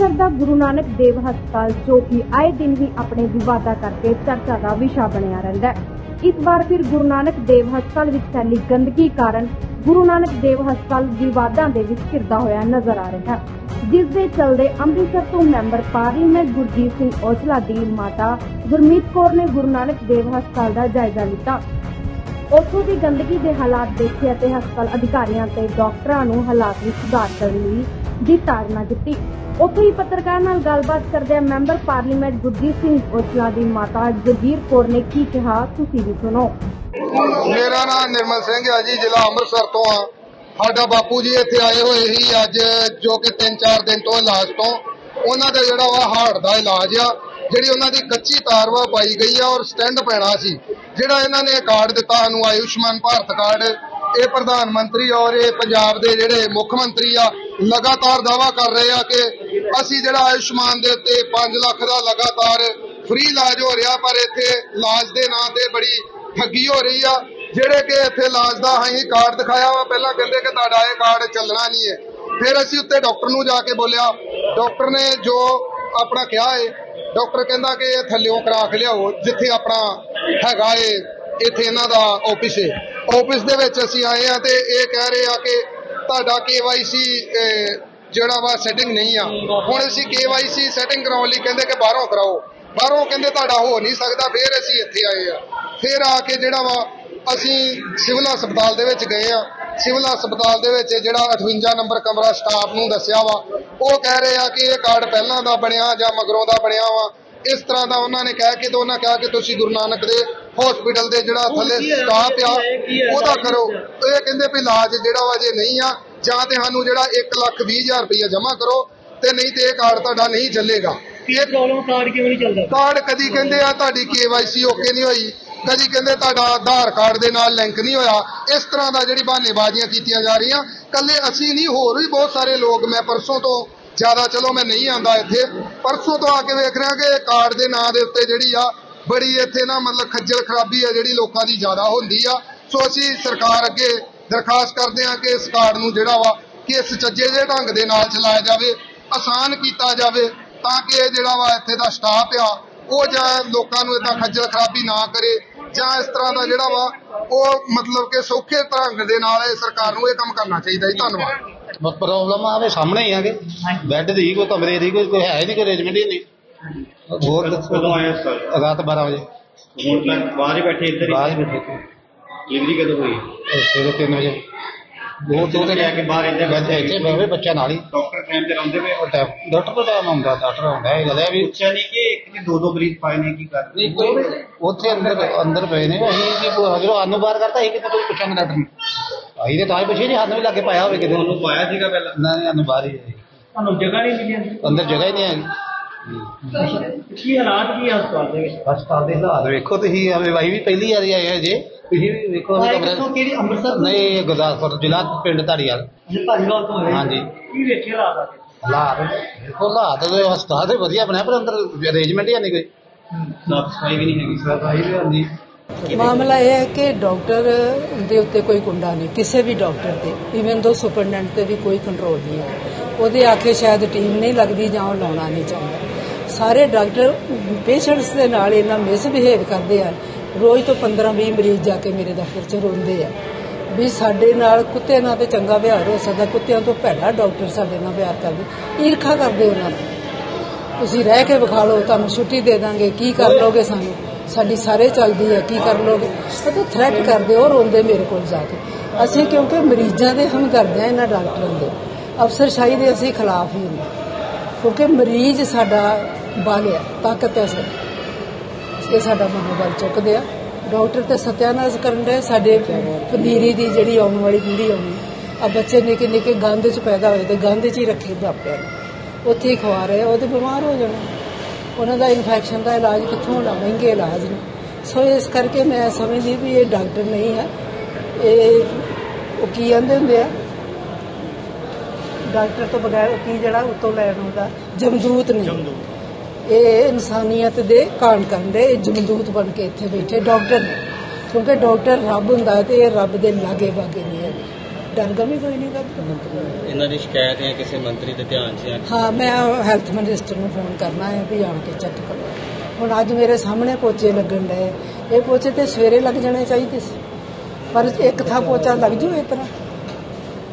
ਅੰਮ੍ਰਿਤਸਰ ਦਾ ਗੁਰੂ ਨਾਨਕ ਦੇਵ ਹਸਪਤਾਲ ਜੋ ਕਿ ਆਏ ਦਿਨ ਹੀ ਆਪਣੇ ਵਿਵਾਦਾਂ ਕਰਕੇ ਚਰਚਾ ਦਾ ਵਿਸ਼ਾ ਬਣਿਆ ਰਹਿੰਦਾ ਹੈ। ਇਸ ਵਾਰ ਫਿਰ ਗੁਰੂ ਨਾਨਕ ਦੇਵ ਹਸਪਤਾਲ ਵਿੱਚ ਫੈਲੀ ਗੰਦਗੀ ਕਾਰਨ ਗੁਰੂ ਨਾਨਕ ਦੇਵ ਹਸਪਤਾਲ ਵਿਵਾਦਾਂ ਦੇ ਵਿੱਚ ਘਿਰਦਾ ਹੋਇਆ ਨਜ਼ਰ ਆ ਰਿਹਾ ਜਿਸ ਦੇ ਚਲਦੇ ਅੰਮ੍ਰਿਤਸਰ ਤੋਂ ਮੈਂਬਰ ਪਾਰਲੀਮੈਂਟ ਗੁਰਜੀਤ ਸਿੰਘ ਔਜਲਾ ਦੀ ਮਾਤਾ ਗੁਰਮੀਤ ਕੌਰ ਨੇ ਗੁਰੂ ਨਾਨਕ ਦੇਵ ਹਸਪਤਾਲ ਦਾ ਜਾਇਜ਼ਾ ਲਿੱਤਾ। ਉੱਥੋਂ ਦੀ ਗੰਦਗੀ ਦੇ ਹਾਲਾਤ ਦੇਖੇ ਅਤੇ ਹਸਪਤਾਲ ਅਧਿਕਾਰੀਆਂ ਤੇ ਡਾਕਟਰਾਂ ਨੂੰ ਹਾਲਾਤ ਵਿੱਚ ਸੁਧਾਰ ਕਰਨ ਲਈ ਦੀ ਤਾੜਨਾ ਦਿੱਤੀ ਉੱਥੇ ਹੀ ਪੱਤਰਕਾਰ ਨਾਲ ਗੱਲਬਾਤ ਕਰਦਿਆਂ ਮੈਂਬਰ ਪਾਰਲੀਮੈਂਟ ਗੁਰਜੀਤ ਸਿੰਘ ਔਜਲਾ ਦੀ ਮਾਤਾ ਜਗੀਰ ਕੌਰ ਨੇ ਕੀ ਕਿਹਾ, ਤੁਸੀਂ ਵੀ ਸੁਣੋ। ਮੇਰਾ ਨਾਮ ਨਿਰਮਲ ਸਿੰਘ ਹੈ ਜੀ, ਜ਼ਿਲ੍ਹਾ ਅੰਮ੍ਰਿਤਸਰ ਤੋਂ ਆ। ਸਾਡਾ ਬਾਪੂ ਜੀ ਇੱਥੇ ਆਏ ਹੋਏ ਸੀ ਅੱਜ, ਜੋ ਕਿ 3-4 ਦਿਨ ਤੋਂ ਇਲਾਜ ਤੋਂ। ਉਹਨਾਂ ਦਾ ਜਿਹੜਾ ਵਾ ਹਾਰਟ ਦਾ ਇਲਾਜ ਆ, ਜਿਹੜੀ ਉਹਨਾਂ ਦੀ ਕੱਚੀ ਤਾਰ ਵਾ ਪਾਈ ਗਈ ਆ ਔਰ ਸਟੈਂਡ ਪੈਣਾ ਸੀ। ਜਿਹੜਾ ਇਹਨਾਂ ਨੇ ਕਾਰਡ ਦਿੱਤਾ ਸਾਨੂੰ, ਆਯੁਸ਼ਮਾਨ ਭਾਰਤ ਕਾਰਡ, ਇਹ ਪ੍ਰਧਾਨ ਮੰਤਰੀ ਔਰ ਇਹ ਪੰਜਾਬ ਦੇ ਜਿਹੜੇ ਮੁੱਖ ਮੰਤਰੀ ਆ ਲਗਾਤਾਰ ਦਾਵਾ ਕਰ ਰਹੇ ਆ ਕਿ ਅਸੀਂ ਜਿਹੜਾ ਆਯੁਸ਼ਮਾਨ ਦੇ ਉੱਤੇ 5 ਲੱਖ ਦਾ ਲਗਾਤਾਰ ਫ੍ਰੀ ਇਲਾਜ ਹੋ ਰਿਹਾ, ਪਰ ਇੱਥੇ ਇਲਾਜ ਦੇ ਨਾਂ ਤੇ ਬੜੀ ਠੱਗੀ ਹੋ ਰਹੀ ਆ। ਜਿਹੜੇ ਕਿ ਇੱਥੇ ਇਲਾਜ ਦਾ ਅਸੀਂ ਕਾਰਡ ਦਿਖਾਇਆ ਵਾ, ਪਹਿਲਾਂ ਕਹਿੰਦੇ ਕਿ ਤੁਹਾਡਾ ਇਹ ਕਾਰਡ ਚੱਲਣਾ ਨਹੀਂ ਹੈ। ਫਿਰ ਅਸੀਂ ਉੱਤੇ ਡਾਕਟਰ ਨੂੰ ਜਾ ਕੇ ਬੋਲਿਆ, ਡਾਕਟਰ ਨੇ ਜੋ ਆਪਣਾ ਕਿਹਾ ਏ, ਡਾਕਟਰ ਕਹਿੰਦਾ ਕਿ ਇਹ ਥੱਲਿਓਂ ਕਰਾ ਕੇ ਲਿਆਓ, ਜਿੱਥੇ ਆਪਣਾ ਹੈਗਾ ਏ, ਇੱਥੇ ਇਹਨਾਂ ਦਾ ਆਫਿਸ ਏ। ਆਫਿਸ ਦੇ ਵਿੱਚ ਅਸੀਂ ਆਏ ਆ ਤੇ ਇਹ ਕਹਿ ਰਹੇ ਆ ਕਿ ਤੁਹਾਡਾ ਅਹ, ਜਿਹੜਾ ਵਾ ਸੈਟਿੰਗ ਨਹੀਂ ਆ। ਹੁਣ ਅਸੀਂ KYC ਸੈਟਿੰਗ ਕਰਾਉਣ ਲਈ ਕਹਿੰਦੇ ਕਿ ਬਾਹਰੋਂ ਕਰਾਓ। ਬਾਹਰੋਂ ਕਹਿੰਦੇ ਤੁਹਾਡਾ ਹੋ ਨਹੀਂ ਸਕਦਾ ਫਿਰ ਅਸੀਂ ਇੱਥੇ ਆਏ ਆ। ਫਿਰ ਆ ਕੇ ਜਿਹੜਾ ਵਾ ਅਸੀਂ ਸਿਵਲ ਹਸਪਤਾਲ ਦੇ ਵਿੱਚ ਗਏ ਆ। ਸਿਵਲ ਹਸਪਤਾਲ ਦੇ ਵਿੱਚ ਜਿਹੜਾ 58 ਨੰਬਰ ਕਮਰਾ ਸਟਾਫ ਨੂੰ ਦੱਸਿਆ ਵਾ ਉਹ ਕਹਿ ਰਹੇ ਆ ਕਿ ਇਹ ਕਾਰਡ ਪਹਿਲਾਂ ਦਾ ਬਣਿਆ ਜਾਂ ਮਗਰੋਂ ਦਾ ਬਣਿਆ ਵਾ। ਇਸ ਤਰ੍ਹਾਂ ਦਾ ਉਹਨਾਂ ਨੇ ਕਹਿ ਕੇ ਤੇ ਉਹਨਾਂ ਕਿਹਾ ਕਿ ਤੁਸੀਂ ਗੁਰੂ ਨਾਨਕ ਦੇ ਹਸਪੀਟਲ ਦੇ ਜਿਹੜਾ ਥੱਲੇ ਸਟਾਫ ਆ ਉਹਦਾ ਕਰੋ। ਇਹ ਕਹਿੰਦੇ ਵੀ ਇਲਾਜ ਜਿਹੜਾ ਵਾ ਜੇ ਨਹੀਂ ਆ ਜਾਂ ਤੇ ਸਾਨੂੰ ਜਿਹੜਾ 1 ਲੱਖ 20 ਹਜ਼ਾਰ ਰੁਪਇਆ ਜਮ੍ਹਾਂ ਕਰੋ ਤੇ ਨਹੀਂ ਤੇ ਇਹ ਕਾਰਡ ਤੁਹਾਡਾ ਨਹੀਂ ਚੱਲੇਗਾ। ਕੀ ਪ੍ਰੋਬਲਮ ਕਾਰਡ ਕਿਉਂ ਨਹੀਂ ਚੱਲਦਾ? ਕਾਰਡ ਕਦੀ ਕਹਿੰਦੇ ਆ ਤੁਹਾਡੀ KYC ਓਕੇ ਨਹੀਂ ਹੋਈ ਕਦੀ ਕਹਿੰਦੇ ਤੁਹਾਡਾ ਆਧਾਰ ਕਾਰਡ ਦੇ ਨਾਲ ਲਿੰਕ ਨਹੀਂ ਹੋਇਆ। ਇਸ ਤਰ੍ਹਾਂ ਦਾ ਜਿਹੜੀ ਬਹਾਨੇਬਾਜ਼ੀਆਂ ਕੀਤੀਆਂ ਜਾ ਰਹੀਆਂ। ਕੱਲੇ ਅਸੀਂ ਨਹੀਂ ਹੋਰ ਵੀ ਬਹੁਤ ਸਾਰੇ ਲੋਕ ਮੈਂ ਪਰਸੋਂ ਤੋਂ ਜ਼ਿਆਦਾ ਚਲੋ ਮੈਂ ਨਹੀਂ ਆਂਦਾ ਇੱਥੇ। ਪਰਸੋਂ ਤੋਂ ਆ ਕੇ ਵੇਖ ਰਿਹਾ ਕਿ ਇਹ ਕਾਰਡ ਦੇ ਨਾਂ ਦੇ ਉੱਤੇ ਜਿਹੜੀ ਆ ਬੜੀ ਇੱਥੇ ਨਾ ਮਤਲਬ ਖੱਜਲ ਖਰਾਬੀ ਆ ਜਿਹੜੀ ਲੋਕਾਂ ਦੀ ਜ਼ਿਆਦਾ ਹੁੰਦੀ ਆ। ਸੋ ਅਸੀਂ ਸਰਕਾਰ ਅੱਗੇ ਦਰਖਾਸਤ ਕਰਦੇ ਆ ਕਿ ਇਸ ਕਾਰਡ ਨੂੰ ਜਿਹੜਾ ਵਾ ਕਿ ਇਸ ਚੱਜੇ ਜਿਹੇ ਢੰਗ ਦੇ ਨਾਲ ਚਲਾਇਆ ਜਾਵੇ ਆਸਾਨ ਕੀਤਾ ਜਾਵੇ ਤਾਂ ਕਿ ਇਹ ਜਿਹੜਾ ਵਾ ਇੱਥੇ ਦਾ ਸਟਾਫ ਆ ਉਹ ਜਾਂ ਲੋਕਾਂ ਨੂੰ ਇਦਾਂ ਖੱਜਲ ਖਰਾਬੀ ਨਾ ਕਰੇ ਜਾਂ ਇਸ ਤਰ੍ਹਾਂ ਦਾ ਜਿਹੜਾ ਵਾ ਉਹ ਮਤਲਬ ਕਿ ਸੌਖੇ ਢੰਗ ਦੇ ਨਾਲ ਇਹ ਸਰਕਾਰ ਨੂੰ ਇਹ ਕੰਮ ਕਰਨਾ ਚਾਹੀਦਾ ਜੀ। ਧੰਨਵਾਦ। ਬਸ ਪ੍ਰੋਬਲਮ ਆਵੇ ਸਾਹਮਣੇ ਹੀ ਆਗੇ। ਬੈੱਡ ਦੀ ਕੋਈ ਕਮਰੇ ਦੀ ਕੋਈ ਕੋਈ ਹੈ ਨਹੀਂ ਕੋਈ ਅਰੇਂਜਮੈਂਟ ਹੀ ਨਹੀਂ। ਹੋਰ ਕਦੋਂ ਆਏ ਰਾਤ 12 ਵਜੇ। ਬਾਹਰ ਹੀ ਬੈਠੇ ਇੱਧਰ ਬਾਅਦ ਵਿੱਚ ਦੇਖੋ ਡਿਲੀਵਰੀ ਕਦੋਂ ਹੋਈ? ਸਵੇਰੇ 3 ਵਜੇ। ਦੋ ਦੋ ਲੈ ਕੇ ਬਾਹਰ ਇੱਧਰ ਬੱਚੇ ਇੱਥੇ ਬਹਿਵੇ ਬੱਚਾ ਨਾਲ ਹੀ। ਡਾਕਟਰ ਟਾਈਮ ਤੇ ਰਹਿੰਦੇ ਪਏ ਉਹ ਟਾਈਮ ਡਾਕਟਰ ਕੋਲ ਟਾਈਮ ਆਉਂਦਾ ਡਾਕਟਰ ਆਉਂਦਾ ਇਹ ਹੈ ਵੀ ਪੁੱਛਿਆ ਨਹੀਂ ਕਿ ਇੱਕ ਨੇ ਦੋ ਦੋ ਮਰੀਜ਼ ਪਾਏ ਨੇ ਕੀ ਕਰ ਰਹੇ ਉੱਥੇ ਅੰਦਰ ਅੰਦਰ ਪਏ ਨੇ। ਅਸੀਂ ਕੀ ਜਦੋਂ ਸਾਨੂੰ ਬਾਹਰ ਕਰਤਾ ਅਸੀਂ ਕਿਤੇ ਕੋਈ ਪੁੱਛਾਂਗੇ ਡਾਕਟਰ ਨੂੰ। ਅਸੀਂ ਤੇ ਤਾਂ ਹੀ ਪੁੱਛੇ ਨਹੀਂ ਸਾਨੂੰ ਵੀ ਲੱਗੇ ਪਾਇਆ ਹੋਵੇ ਕਿਤੇ। ਉਹਨੂੰ ਪਾਇਆ ਸੀਗਾ ਪਹਿਲਾਂ? ਨਾ ਬਾਹਰ ਹੀ ਹੈ। ਤੁਹਾਨੂੰ ਜਗ੍ਹਾ ਨਹੀਂ ਮਿਲੀ ਅੰਦਰ? ਜਗ੍ਹਾ ਹੀ ਨਹੀਂ ਹੈਗੀ ਕੀ ਹਾਲਾਤ ਕੀ ਆ ਹਸਪਤਾਲ ਦੇ ਵਿੱਚ? ਹਸਪਤਾਲ ਦੇ ਹਾਲਾਤ ਵੇਖੋ ਤੁਸੀਂ ਆਵੇ ਵਾਈ ਵੀ ਪਹਿਲੀ ਵਾਰੀ ਆਏ ਹੋ ਜੇ। ਤੁਸੀਂ ਵੀ ਵੇਖੋ ਆਏ ਕਮਰਾ ਕਿੱਥੋਂ ਕਿਹੜੀ ਅੰਮ੍ਰਿਤਸਰ ਤੋਂ? ਨਹੀਂ ਇਹ ਗੁਰਦਾਸਪੁਰ ਜ਼ਿਲ੍ਹਾ ਪਿੰਡ ਧਾਰੀਵਾਲ। ਅੱਛਾ ਧਾਰੀਵਾਲ ਤੋਂ ਆਏ। ਹਾਂਜੀ। ਕੀ ਵੇਖੇ ਹਾਲਾਤ ਆ ਕੇ? ਹਾਲਾਤ ਦੇਖੋ ਹਾਲਾਤ ਦੇ ਹਸਪਤਾਲ ਦੇ ਵਧੀਆ ਬਣਿਆ ਪਰ ਅੰਦਰ ਅਰੇਂਜਮੈਂਟ ਹੀ ਨਹੀਂ ਕੋਈ। ਸਾਫ਼ ਸਫ਼ਾਈ ਵੀ ਨਹੀਂ ਹੈਗੀ ਸਫ਼ਾਈ ਵੀ ਹਾਂਜੀ। ਮਾਮਲਾ ਇਹ ਹੈ ਕਿ ਡਾਕਟਰ ਦੇ ਉੱਤੇ ਕੋਈ ਕੁੰਡਾ ਨਹੀਂ ਕਿਸੇ ਵੀ ਡਾਕਟਰ ਤੇ। ਇਵਨ ਦੋ ਸੁਪਰਡੈਂਟ ਤੇ ਵੀ ਕੋਈ ਕੰਟਰੋਲ ਨਹੀਂ ਹੈ। ਉਹਦੇ ਆਖੇ ਸ਼ਾਇਦ ਟੀਮ ਨਹੀਂ ਲੱਗਦੀ ਜਾਂ ਉਹ ਲਾਉਣਾ ਨਹੀਂ ਚਾਹੁੰਦਾ। ਸਾਰੇ ਡਾਕਟਰ ਪੇਸ਼ੈਂਟਸ ਦੇ ਨਾਲ ਇਹਨਾਂ ਮਿਸਬਿਹੇਵ ਕਰਦੇ ਆ। ਰੋਜ਼ ਤੋਂ 15-20 ਮਰੀਜ਼ ਜਾ ਕੇ ਮੇਰੇ ਦਫ਼ਤਰ 'ਚ ਰੋਂਦੇ ਆ। ਵੀ ਸਾਡੇ ਨਾਲ ਕੁੱਤੇ ਨਾਲ ਤੇ ਚੰਗਾ ਵਿਹਾਰ ਹੋ ਸਕਦਾ, ਕੁੱਤਿਆਂ ਤੋਂ ਭੈੜਾ ਡਾਕਟਰ ਸਾਡੇ ਨਾਲ ਵਿਹਾਰ ਕਰਦੇ, ਈਰਖਾ ਕਰਦੇ ਉਹਨਾਂ ਨਾਲ। ਤੁਸੀਂ ਰਹਿ ਕੇ ਵਿਖਾ ਲਓ, ਤੁਹਾਨੂੰ ਛੁੱਟੀ ਦੇ ਦਾਂਗੇ, ਕੀ ਕਰ ਲੋਗੇ ਸਾਨੂੰ? ਸਾਡੀ ਸਾਰੇ ਚੱਲਦੀ ਹੈ ਕੀ ਕਰ ਲੋਗੇ ਉਹ ਤਾਂ ਥ੍ਰੈਟ ਕਰਦੇ ਹੋ ਰੋਂਦੇ ਮੇਰੇ ਕੋਲ ਜਾ ਕੇ। ਅਸੀਂ ਕਿਉਂਕਿ ਮਰੀਜ਼ਾਂ ਦੇ ਹਮਦਰਦ ਹਾਂ ਇਹਨਾਂ ਡਾਕਟਰਾਂ ਦੇ। ਅਫਸਰਸ਼ਾਹੀ ਦੇ ਅਸੀਂ ਖਿਲਾਫ ਹੀ ਹੁੰਦੇ ਕਿਉਂਕਿ ਮਰੀਜ਼ ਸਾਡਾ ਬਲ ਹੈ ਤਾਕਤ ਹੈ ਸਾਡੀ ਇਹ ਸਾਡਾ ਮਨੋਬਲ ਚੁੱਕਦੇ ਆ। ਡਾਕਟਰ ਤੇ ਸਤਿਆਨਾਸ਼ ਕਰਨ ਦੇ ਸਾਡੇ ਪਨੀਰੀ ਦੀ ਜਿਹੜੀ ਆਉਣ ਵਾਲੀ ਪੀੜ੍ਹੀ ਆਉਣੀ ਆ ਬੱਚੇ ਨਿੱਕੇ ਨਿੱਕੇ ਗੰਦ ਚ ਪੈਦਾ ਹੋਏ ਤੇ ਗੰਦ ਚ ਹੀ ਰੱਖੇ ਬਾਪਿਆਂ ਨੂੰ। ਉੱਥੇ ਹੀ ਖਵਾ ਰਹੇ ਆ, ਉਹ ਤੇ ਬਿਮਾਰ ਹੋ ਜਾਣਾ। ਉਹਨਾਂ ਦਾ ਇਨਫੈਕਸ਼ਨ ਦਾ ਇਲਾਜ ਕਿੱਥੋਂ ਹੋਣਾ? ਮਹਿੰਗੇ ਇਲਾਜ ਨੇ। ਸੋ ਇਸ ਕਰਕੇ ਮੈਂ ਸਮਝਦੀ ਵੀ ਇਹ ਡਾਕਟਰ ਨਹੀਂ ਹੈ ਇਹ ਉਹ ਕੀ ਕਹਿੰਦੇ ਹੁੰਦੇ ਆ? ਡਾਕਟਰ ਤੋਂ ਬਗੈਰ ਕੀ ਜਿਹੜਾ ਉਤੋਂ ਲੈਣ ਹੁੰਦਾ ਜਮਦੂਤ ਨੇ। ਇਹ ਇਨਸਾਨੀਅਤ ਦੇ ਕਾਣ ਕਰਨ ਦੇ ਇਹ ਜਮਦੂਤ ਬਣ ਕੇ ਇੱਥੇ ਬੈਠੇ ਡਾਕਟਰ ਨੇ। ਕਿਉਂਕਿ ਡਾਕਟਰ ਰੱਬ ਹੁੰਦਾ ਹੈ ਤੇ ਇਹ ਰੱਬ ਦੇ ਲਾਗੇ ਬਾਗੇ ਨਹੀਂ ਹੈ ਡੰਗਰ ਵੀ ਕੋਈ ਨਹੀਂ ਗਾ ਇਹਨਾਂ ਦੀ ਸ਼ਿਕਾਇਤ ਹੈ ਕਿਸੇ ਮੰਤਰੀ ਦੇ ਧਿਆਨ 'ਚ ਆ ਹਾਂ ਮੈਂ ਹੈਲਥ ਮਿਨਿਸਟਰ ਨੂੰ ਫੋਨ ਕਰਨਾ ਹੈ ਵੀ ਆਣ ਕੇ ਚੈੱਕ ਕਰੋ। ਹੁਣ ਅੱਜ ਮੇਰੇ ਸਾਹਮਣੇ ਪੋਚੇ ਲੱਗਣ ਡਏ। ਇਹ ਪੋਚੇ ਤੇ ਸਵੇਰੇ ਲੱਗ ਜਾਣੇ ਚਾਹੀਦੇ ਸੀ। ਪਰ ਇੱਕ ਥਾਂ ਪੋਚਾ ਲੱਗ ਜੂ ਇਸ ਤਰ੍ਹਾਂ।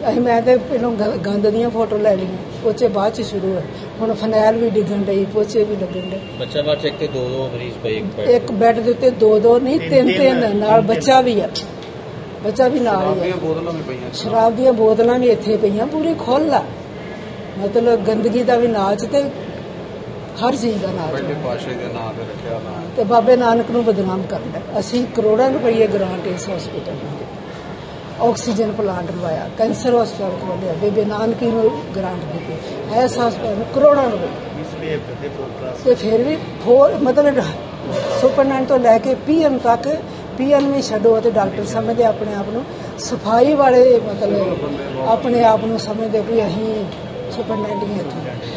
ਅਸੀਂ ਮੈਂ ਤੇ ਪਹਿਲਾਂ ਗੰਦ ਦੀਆਂ ਫੋਟੋ ਲੈ ਲਈਆਂ। ਪੋਚੇ ਬਾਅਦ ਚ ਸ਼ੁਰੂ ਹੋਏ। ਹੁਣ ਫਨੈਲ ਵੀ ਡਿੱਗਣ ਡਈ ਪੋਚੇ ਵੀ ਲੱਗਣ ਡਏ। ਬੱਚਾ ਬਾਅਦ 'ਚ ਇੱਕ ਤੇ ਦੋ ਦੋ ਮਰੀਜ਼ ਪਏ ਇੱਕ ਬੈੱਡ ਇੱਕ ਬੈੱਡ ਦੇ ਉੱਤੇ ਦੋ ਦੋ ਨਹੀਂ ਤਿੰਨ ਤਿੰਨ ਨਾਲ ਬੱਚਾ ਵੀ ਆ। ਬੱਚਾ ਵੀ ਨਾਲ ਹੀ ਆ। ਬੋਤਲਾਂ ਵੀ ਪਈਆਂ। ਸ਼ਰਾਬ ਦੀਆਂ ਬੋਤਲਾਂ ਵੀ ਇੱਥੇ ਪਈਆਂ ਪੂਰੀ ਖੁੱਲ ਆ। ਮਤਲਬ ਗੰਦਗੀ ਦਾ ਵੀ ਨਾਚ ਤੇ ਹਰ ਚੀਜ਼ ਦਾ ਨਾਚ ਆ। ਪਾਸ਼ੇ ਦੇ ਨਾਂ ਤੇ ਰੱਖਿਆ ਨਾਂ ਤੇ ਬਾਬੇ ਨਾਨਕ ਨੂੰ ਬਦਨਾਮ ਕਰਦਾ ਅਸੀਂ ਕਰੋੜਾਂ ਰੁਪਏ ਗ੍ਰਾਂਟ ਇਸ ਹਸਪੀਟਲ ਨੂੰ ਦਿੱਤੀ। ਆਕਸੀਜਨ ਪਲਾਂਟ ਲਵਾਇਆ ਕੈਂਸਰ ਹਸਪਤਾਲ ਖੋਲ੍ਹਿਆ ਬੇਬੇ ਨਾਨਕੀ ਨੂੰ ਗ੍ਰਾਂਟ ਦਿੱਤੀ। ਐਸ ਹਸਪਤਾਲ ਨੂੰ ਕਰੋੜਾਂ ਰੁਪਏ। ਤੇ ਫਿਰ ਵੀ ਹੋਰ ਮਤਲਬ ਸੁਪਰਡੈਂਟ ਤੋਂ ਲੈ ਕੇ ਪੀਐਮ ਤੱਕ ਪੀਐਮ ਵੀ ਛੱਡੋ ਤੇ ਡਾਕਟਰ ਸਮਝਦੇ ਆਪਣੇ ਆਪ ਨੂੰ। ਸਫ਼ਾਈ ਵਾਲੇ ਮਤਲਬ ਆਪਣੇ ਆਪ ਨੂੰ ਸਮਝਦੇ ਵੀ ਅਸੀਂ ਸੁਪਰਡੈਂਟ ਹੀ ਹਾਂ ਇੱਥੇ।